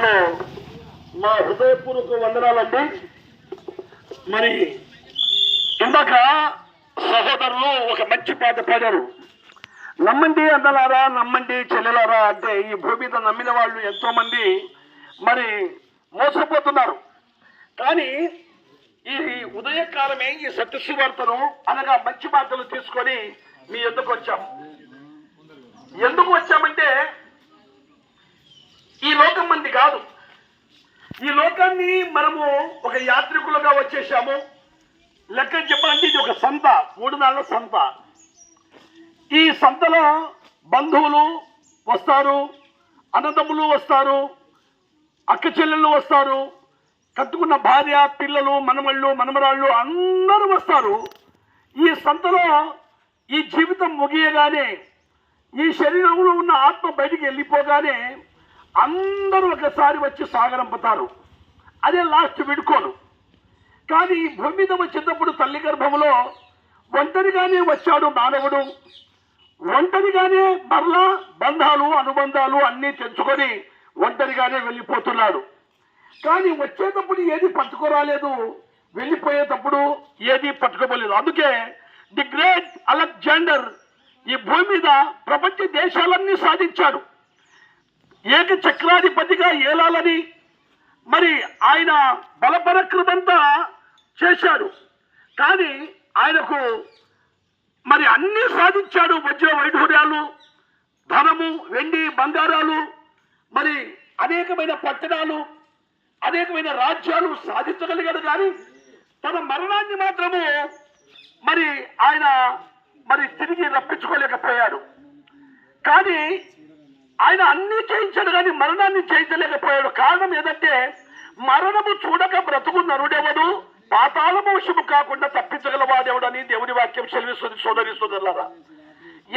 జిల్లాలో మా హృదయపూర్వక వందనాలండి. మరి ఇందాక సహోదరులు ఒక మంచి పాట పాడారు. నమ్మండి అన్నలారా నమ్మండి చెల్లెలారా అంటే ఈ భూమి మీద నమ్మిన వాళ్ళు ఎంతో మంది మరి మోసపోతున్నారు. కానీ ఈ ఉదయకాలమే ఈ సత్యశువార్తను అనగా మంచి మాటలు తీసుకొని మీ ఎందుకు వచ్చాం? ఎందుకు వచ్చామంటే ఈ లోకం మంది కాదు. ఈ లోకాన్ని మనము ఒక యాత్రికులుగా వచ్చేసాము. లెక్క చెప్పాలంటే ఇది ఒక సంత మూడు నాళ్ళ సంత. ఈ సంతలో బంధువులు వస్తారు అన్నదమ్ములు వస్తారు అక్క చెల్లెళ్ళు వస్తారు కట్టుకున్న భార్య పిల్లలు మనమళ్ళు మనమరాళ్ళు అందరూ వస్తారు. ఈ సంతలో ఈ జీవితం ముగియగానే ఈ శరీరంలో ఉన్న ఆత్మ బయటికి వెళ్ళిపోగానే అందరూ ఒకసారి వచ్చి సాగరంపుతారు. అదే లాస్ట్ విడుకోను కానీ ఈ భూమి మీద వచ్చేటప్పుడు తల్లి గర్భంలో ఒంటరిగానే వచ్చాడు మానవుడు. ఒంటరిగానే మరలా బంధాలు అనుబంధాలు అన్నీ తెంచుకొని ఒంటరిగానే వెళ్ళిపోతున్నాడు. కానీ వచ్చేటప్పుడు ఏది పట్టుకురాలేదు. వెళ్ళిపోయేటప్పుడు ఏది పట్టుకోలేదు. అందుకే ది గ్రేట్ అలెగ్జాండర్ ఈ భూమి మీద ప్రపంచ దేశాలన్నీ సాధించాడు. ఏక చక్రాధిపతిగా ఏలాలని మరి ఆయన బలపరక్రమంతా చేశాడు. కానీ ఆయనకు మరి అన్నీ సాధించాడు వజ్ర వైఢూర్యాలు ధనము వెండి బంగారాలు మరి అనేకమైన పట్టణాలు అనేకమైన రాజ్యాలు సాధించగలిగాడు. కానీ తన మరణాన్ని మాత్రము మరి ఆయన మరి తిరిగి రప్పించుకోలేకపోయాడు. కానీ ఆయన అన్నీ చేయించాడు కానీ మరణాన్ని చేయించలేకపోయాడు. కారణం ఏదంటే మరణము చూడక బ్రతుకు నరుడెవడు? పాతాళమోషము కాకుండా తప్పించగలవాడెవడని దేవుని వాక్యం సెలవిస్తుంది సోదరి సోదరులారా.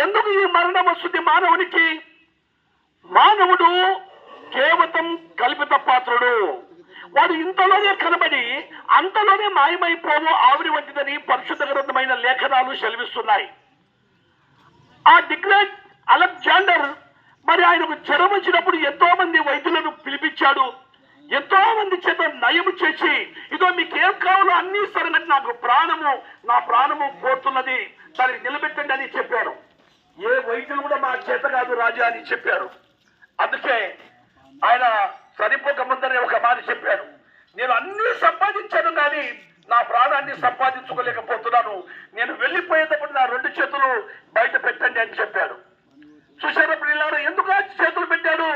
ఎందుకు ఈ మరణం వస్తుంది మానవునికి? మానవుడు కేవలం కల్పిత పాత్రుడు. వాడు ఇంతలోనే కనబడి అంతలోనే మాయమైపోవు ఆవిరి వంటిదని పరిశుద్ధ గ్రంథమైన లేఖనాలు సెలవిస్తున్నాయి ఆ డిగ్రేట్ అలెగ్జాండర్ మరి ఆయనకు జ్వరం వచ్చినప్పుడు ఎంతో మంది వైద్యులను పిలిపించాడు. ఎంతో మంది చేత నయము చేసి ఇదో మీకు ఏం కావాలో అన్ని సరినట్టు నాకు ప్రాణము నా ప్రాణము పోతున్నది దాన్ని నిలబెట్టండి అని చెప్పారు. ఏ వైద్యులు కూడా మా చేత కాదు రాజా అని చెప్పారు. అందుకే ఆయన సరిపోక ముందరే ఒక మాట చెప్పారు. నేను అన్ని సంపాదించాను కానీ నా ప్రాణాన్ని సంపాదించుకోలేకపోతున్నాను. నేను వెళ్ళిపోయేటప్పుడు నా రెండు చేతులు బయట పెట్టండి అని చెప్పారు చూసారా పిల్లలు ఎందుకు ఆ చేతులు పెట్టాడు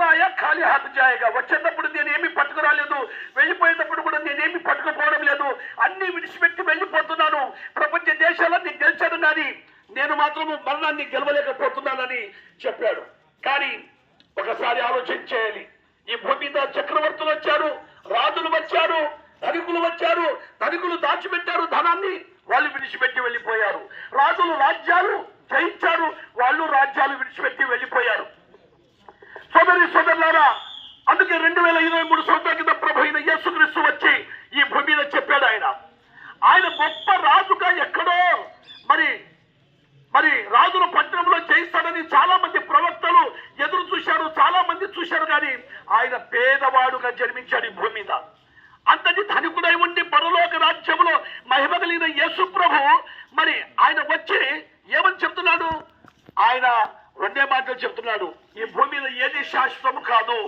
ఆదాయ ఖాళీ హాత్ జాయగా. వచ్చేటప్పుడు నేనేమి పట్టుకురాలేదు. వెళ్ళిపోయేటప్పుడు కూడా నేనేమి పట్టుకుపోవడం లేదు. అన్ని విడిచిపెట్టి వెళ్ళిపోతున్నాను. ప్రపంచ దేశాలన్నీ గెలిచాను కానీ నేను మాత్రము మరణాన్ని గెలవలేకపోతున్నానని చెప్పాడు. కానీ ఒకసారి ఆలోచన చేయాలి. ఈ భూమి మీద చక్రవర్తులు వచ్చారు రాజులు వచ్చారు ధనికులు వచ్చారు ధనికులు దాచిపెట్టారు ధనాన్ని. వాళ్ళు విడిచిపెట్టి వెళ్ళిపోయారు. రాజులు రాజ్యాలు జయించారు. వాళ్ళు రాజ్యాలు విడిచిపెట్టి వెళ్ళిపోయారు. సోదరి సోదరులారా అందుకే రెండు వేల ఇరవై మూడు సంవత్సరాల కింద ప్రభు అయిన యేసుక్రీస్తు వచ్చి ఈ భూమి మీద చెప్పాడు ఆయన. ఆయన గొప్ప రాజుగా ఎక్కడో మరి మరి రాజుల పట్టణంలో చేయిస్తాడని చాలా మంది ప్రవక్తలు ఎదురు చూశారు చాలా మంది చూశారు కానీ ఆయన పేదవాడుగా జన్మించాడు ఈ భూమి మీద. అంతటి ధనికుడై ఉండి పరలోక రాజ్యంలో మహిమ కలిగిన యేసు ప్రభు మరి ఆయన వచ్చి ఏమని చెప్తున్నాడు? ఆయన రెండే మాటలు చెప్తున్నాడు. ఈ భూమి మీద ఏది శాశ్వతము కాదు.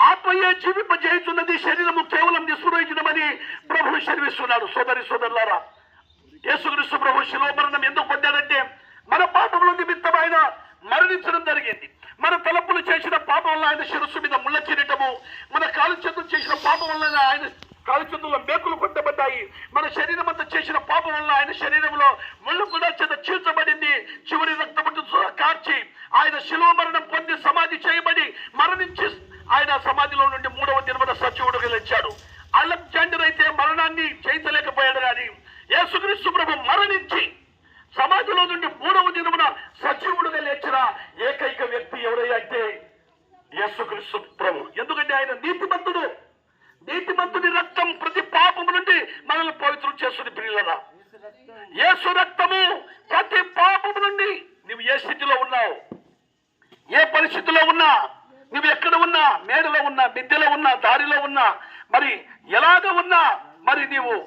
ఆత్మయే జీవింపజేయుతున్నది శరీరము కేవలం నిస్పృహించడమని ప్రభు శర్విస్తున్నాడు సోదరి సోదరులారా యేసుక్రీస్తు ప్రభు శిలోమరణం ఎందుకు పొందాడంటే మన పాపముల నిమిత్తం ఆయన మరణించడం జరిగింది. మన తలపులు చేసిన పాపం వల్ల ఆయన శిరస్సు మీద ముళ్ళ కిరీటము మన కాలు చేతులు చేసిన పాపం వల్ల ఆయన కాలు చేతుల్లో మేకులు కొట్టబడ్డాయి. మన శరీరం అంతా చేసిన పాపం వల్ల ఆయన శరీరంలో ముళ్ళు కూడా చేత చీల్చబడింది. చివరి రక్తం ఆయన శిలువ మరణం పొంది సమాధి చేయబడి మరణించి ఆయన సమాధిలో నుండి మూడవ దినమన సచివుడు లేచాడు. అలెగ్జాండర్ అయితే మరణాన్ని జయించలేకపోయాడు కానీ యేసుక్రీస్తు ప్రభు మరణించి సమాధిలో నుండి మూడవ దినమున సజీవుడుగా లేచిన ఏకైక వ్యక్తి ఎవరైతే యేసుక్రీస్తు ప్రభు. ఎందుకంటే ఆయన నీతిమంతుడు. నీతిమంతుని రక్తం ప్రతి పాపము నుండి మనల్ని పవిత్రం చేస్తుంది ప్రియులరా. యేసు రక్తము ప్రతి పాపము నుండి నువ్వు ఏ స్థితిలో ఉన్నావు ఏ పరిస్థితిలో ఉన్నా నువ్వు ఎక్కడ ఉన్నా మేడలో ఉన్నా మిద్దెలో ఉన్నా దారిలో ఉన్నా మరి ఎలాగ ఉన్నా మరి నీవు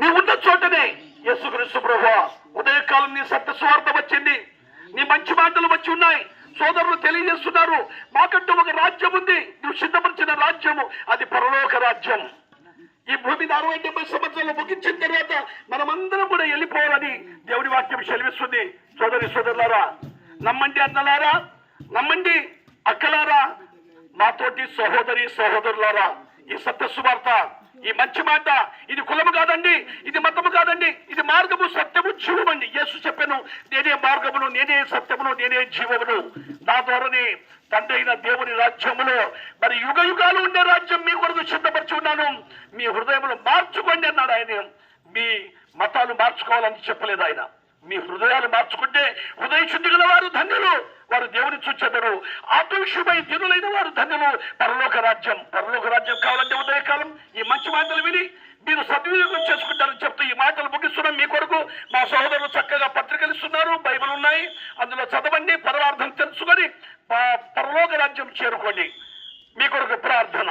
నీ ఉన్న చోటనే యేసుక్రీస్తు ప్రభు ఉదయకాలం నీ సత్యస్వార్థం వచ్చింది. నీ మంచి మాటలు వచ్చి ఉన్నాయి. సోదరులు తెలియజేస్తున్నారు. మాకంటూ ఒక రాజ్యం ఉంది. నువ్వు సిద్ధపరిచిన రాజ్యము. అది పరలోక రాజ్యం. ఈ భూమి మీద అరవై డెబ్బై సంవత్సరాలు ముగించిన తర్వాత మనమందరం కూడా వెళ్ళిపోవాలని దేవుడి వాక్యం సెలవిస్తుంది. సోదరి సోదరులారా నమ్మండి అన్నలారా నమ్మండి అక్కలారా మాతోటి సహోదరి సహోదరులారా ఈ సత్య సువార్త ఈ మంచి మాట ఇది కులము కాదండి ఇది మతము కాదండి ఇది మార్గము సత్యము జీవమండి యేసు చెప్పాను నేనే మార్గమును నేనే సత్యమును నేనే జీవమును. నా ద్వారానే తండ్రి అయిన దేవుని రాజ్యములో మరి యుగ యుగాలు ఉండే రాజ్యం మీ కొరకు సిద్ధపరిచి ఉన్నాను. మీ హృదయములు మార్చుకోండి అన్నాడు ఆయన. మీ మతాలు మార్చుకోవాలని చెప్పలేదు ఆయన. మీ హృదయాలు మార్చుకుంటే హృదయ శుద్ధి గల వారు ధన్యులు. వారు దేవుని చూచెదరు ఆపేక్షమై దినులైన వారు ధన్యులు. పరలోక రాజ్యం పరలోక రాజ్యం కావాలంటే ఉదయకాలం ఈ మంచి మాటలు విని మీరు సద్వినియోగం చేసుకుంటారని చెప్తూ ఈ మాటలు ముగిస్తున్నాం. మీ కొరకు మా సహోదరులు చక్కగా పత్రికలు ఇస్తున్నారు బైబిల్ ఉన్నాయి. అందులో చదవండి పరమార్థం తెలుసుకొని పరలోక రాజ్యం చేరుకోండి. మీ కొరకు ప్రార్థన.